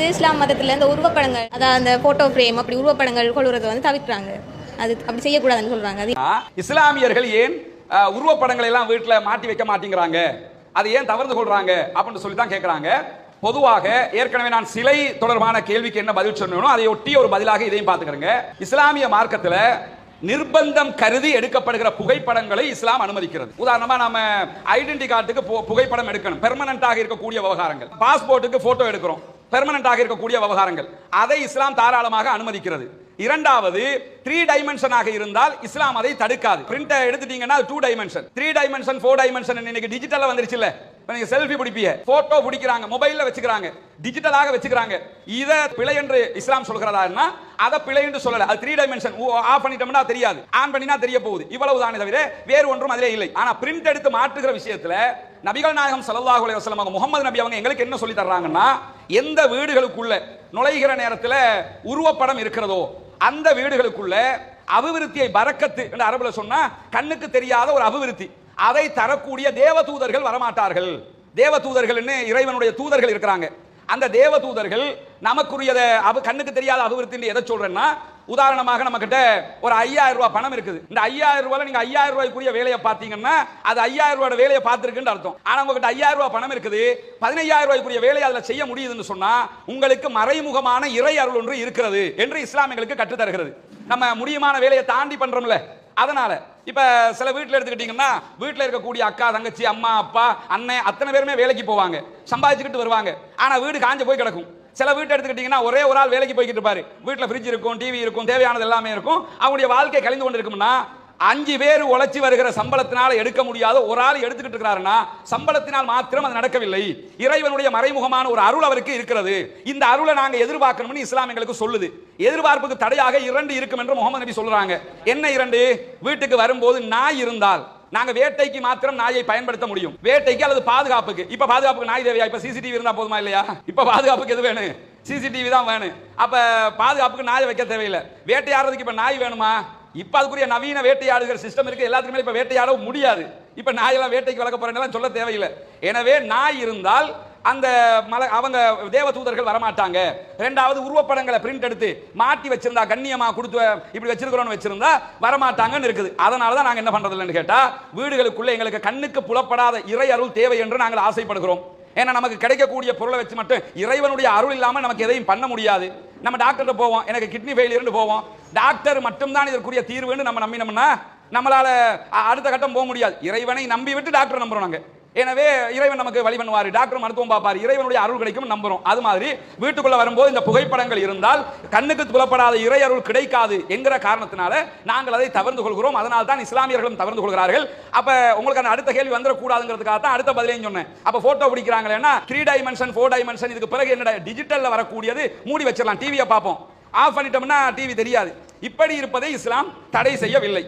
வந்து இஸ்லாம் மதத்தில் இந்த உருவப்படங்கள் அதாவது அந்த ஃபோட்டோ ஃப்ரேம் அப்படி உருவப்படங்கள் கொள்வது வந்து தவிர்க்கிறாங்க. அது அப்படி செய்யக்கூடாதுன்னு சொல்கிறாங்க அது இஸ்லாமியர்கள் ஏன் உருவப்படங்களை எல்லாம் வீட்டில் மாட்டி வைக்க மாட்டேங்கிறாங்க? அது ஏன் தவறு கொள்றாங்க? அப்படின்னு சொல்லி தான் கேட்குறாங்க பொதுவாக ஏற்கனவே நான் சிலை தொடர்பான கேள்விக்கு என்ன பதில் சொன்னேனோ அதை ஒட்டி ஒரு பதிலாக இதையும் பார்த்துக்கிறேங்க. இஸ்லாமிய மார்க்கத்தில் நிர்பந்தம் கருதி எடுக்கப்படுகிற புகைப்படங்களை இஸ்லாம் அனுமதிக்கிறது. உதாரணமா நம்ம ஐடென்டி கார்டுக்கு புகைப்படம் எடுக்கணும். பெர்மனண்டாக இருக்கக்கூடிய விவகாரங்கள். பாஸ்போர்ட்டுக்கு போட்டோ எடுக்கிறோம். பெர்மனண்டாக இருக்கக்கூடிய விவகாரங்கள். அதை இஸ்லாம் தாராளமாக அனுமதிக்கிறது. இரண்டாவது த்ரீ டைமென்ஷனாக இருந்தால் இஸ்லாம் அதை தடுக்காது. பிரிண்ட் எடுத்துட்டீங்கன்னா two dimension three dimension four dimension இன்னைக்கு டிஜிட்டலாக வந்துருச்சுல்ல. இப்ப நீங்க செல்ஃபி பிடிப்பீங்க போட்டோ பிடிக்கிறாங்க மொபைல்ல வச்சுக்கிறாங்க டிஜிட்டலாக வச்சுக்கிறாங்க. இதை பிழை என்று இஸ்லாம் சொல்கிறதா அதை பிழை என்று சொல்லல. அது த்ரீ டைமென்ஷன் ஆஃப் பண்ணிட்டோம்னா தெரியாது. ஆன் பண்ணினா தெரிய போகுது. இவ்வளவு தானே தவிர வேறு ஒன்றும் அதிலே இல்லை. ஆனா பிரிண்ட் எடுத்து மாற்றுகிற விஷயத்துல நபிகள் நாயகம் சல்லாஹ் அலைஹி வஸல்லம் அவங்க முகமது நபி அவங்க எங்களுக்கு என்ன சொல்லி தர்றாங்கன்னா எந்த வீடுகளுக்குள்ள நுழைகிற நேரத்தில் உருவப்படம் இருக்கிறதோ அந்த வீடுகளுக்குள்ள அபிவிருத்தியை பறக்கத்து என்று அரபுல சொன்னா கண்ணுக்கு தெரியாத ஒரு அபிவிருத்தி. அதை தரக்கூடிய தேவதூதர்கள் வரமாட்டார்கள். தேவதூதர்கள்னு இறைவனுடைய தூதர்கள் இருக்கிறாங்க. அந்த தேவதூதர்கள் நமக்குரியத அபு கண்ணுக்கு தெரியாத அபிவிருத்தி எதை சொல்றேன்னா உதாரணமாக நம்ம கிட்ட ஒரு ஐயாயிரம் ரூபாய் பணம் இருக்குது. இந்த ஐயாயிரம் ரூபாயில நீங்க ஐயாயிரம் ரூபாய்க்குரிய வேலையை பார்த்தீங்கன்னா அது ஐயாயிரம் ரூபாய் வேலையை பார்த்துருக்குன்னு அர்த்தம். ஆனா உங்ககிட்ட ஐயாயிரம் ரூபாய் பணம் இருக்குது. பதினையாயிரம் ரூபாய்க்குரிய வேலையை அதில் செய்ய முடியுதுன்னு சொன்னா உங்களுக்கு மறைமுகமான இறை அருள் ஒன்று இருக்கிறது என்று இஸ்லாம் எங்களுக்கு நம்ம முடியுமான வேலையை தாண்டி பண்றோம்ல. அதனால இப்ப சில வீட்டில் எடுத்துக்கிட்டீங்கன்னா வீட்டில் இருக்கக்கூடிய அக்கா தங்கச்சி அம்மா அப்பா அண்ணன் அத்தனை பேருமே வேலைக்கு போவாங்க. சம்பாதிச்சுக்கிட்டு வருவாங்க. ஆனா வீடு காஞ்சு போய் கிடக்கும். சில வீட்டை எடுத்துக்கிட்டீங்கன்னா ஒரே ஒரு ஆள் வேலைக்கு போய்கிட்டு இருப்பாரு. வீட்டில் ஃப்ரிட்ஜ் இருக்கும் டிவி இருக்கும் தேவையானது எல்லாமே இருக்கும். அவங்களுடைய வாழ்க்கை கழிந்து கொண்டு இருக்கும்னா அஞ்சு பேர் உழைச்சி வருகிற சம்பளத்தினால் எடுக்க முடியாத ஒரு ஆள் எடுத்துக்கிட்டு இருக்கிறாருன்னா சம்பளத்தினால் மாத்திரம் அது நடக்கவில்லை. இறைவனுடைய மறைமுகமான ஒரு அருள் அவருக்கு இருக்கிறது. இந்த அருளை நாங்கள் எதிர்பார்க்கணும்னு இஸ்லாம் எங்களுக்கு சொல்லுது. எதிர்பார்ப்புக்கு தடையாக இரண்டு இருக்கும் என்று முகமது நபி சொல்றாங்க. என்ன இரண்டு? வீட்டுக்கு வரும்போது நாய் இருந்தால். நாங்க வேட்டைக்கு மாத்திரம் நாயை பயன்படுத்த முடியும். வேட்டைக்கு அல்லது பாதுகாப்புக்கு. இப்ப பாதுகாப்புக்கு நாய் தேவையா? இப்ப சிசிடிவி இருந்தா போதுமா இல்லையா? இப்ப பாதுகாப்புக்கு எது வேணும்? சிசிடிவி தான் வேணும். அப்ப பாதுகாப்புக்கு நாயை வைக்க தேவையில்லை. வேட்டையாடுறதுக்கு இப்ப நாய் வேணுமா? இப்ப அதுக்குரிய நவீன வேட்டையாடுகிற சிஸ்டம் இருக்கு. எல்லாத்துக்குமே இப்ப வேட்டையாட முடியாது. இப்ப நாயெல்லாம் வேட்டைக்கு வளர்க்க போறேன்னு சொல்ல தேவையில்லை. எனவே நாய் இருந்தால் அந்த மல அவங்க தேவ தூதர்கள் வரமாட்டாங்க. ரெண்டாவது உருவப்படங்களை பிரிண்ட் எடுத்து மாட்டி வச்சிருந்தா கண்ணியமா கொடுத்து இப்படி வச்சிருக்கிறோம்னு வச்சிருந்தா வரமாட்டாங்கன்னு இருக்குது. அதனால தான் நாங்கள் என்ன பண்றது கேட்டால் கேட்டா வீடுகளுக்குள்ள எங்களுக்கு கண்ணுக்கு புலப்படாத இறை அருள் தேவை என்று நாங்கள் ஆசைப்படுகிறோம். ஏன்னா நமக்கு கிடைக்கக்கூடிய பொருளை வச்சு மட்டும் இறைவனுடைய அருள் இல்லாமல் நமக்கு எதையும் பண்ண முடியாது. நம்ம டாக்டர்கிட்ட போவோம் எனக்கு கிட்னி ஃபெயிலியர்னு போவோம். டாக்டர் மட்டும்தான் இதற்குரிய தீர்வுன்னு நம்ம நம்பினோம்னா நம்மளால் அடுத்த கட்டம் போக முடியாது. இறைவனை நம்பி விட்டு டாக்டர் நம்புகிறோம் நாங்கள் எனவே இறைவன் நமக்கு வழி பண்ணுவார். டாக்டர் மருத்துவம் பார்ப்பார். இறைவனுடைய அருள் கிடைக்கும் நம்புறோம். அது மாதிரி வீட்டுக்குள்ள வரும்போது இந்த புகைப்படங்கள் இருந்தால் கண்ணுக்கு புலப்படாத இறை அருள் கிடைக்காது என்கிற காரணத்தினால நாங்கள் அதை தவறு கொள்கிறோம். அதனால் தான் இஸ்லாமியர்களும் தவறு கொள்கிறார்கள். அப்ப உங்களுக்கு அந்த அடுத்த கேள்வி வந்துடக்கூடாதுங்கிறதுக்காக தான் அடுத்த பதிலையும் சொன்னேன். அப்ப போட்டோ பிடிக்கிறாங்களேன்னா த்ரீ டைமென்ஷன் ஃபோர் டைமென்ஷன் இதுக்கு பிறகு என்னோட டிஜிட்டல்ல வரக்கூடியது மூடி வச்சிடலாம். டிவியை பார்ப்போம். ஆஃப் பண்ணிட்டோம்னா டிவி தெரியாது. இப்படி இருப்பதை இஸ்லாம் தடை செய்யவில்லை.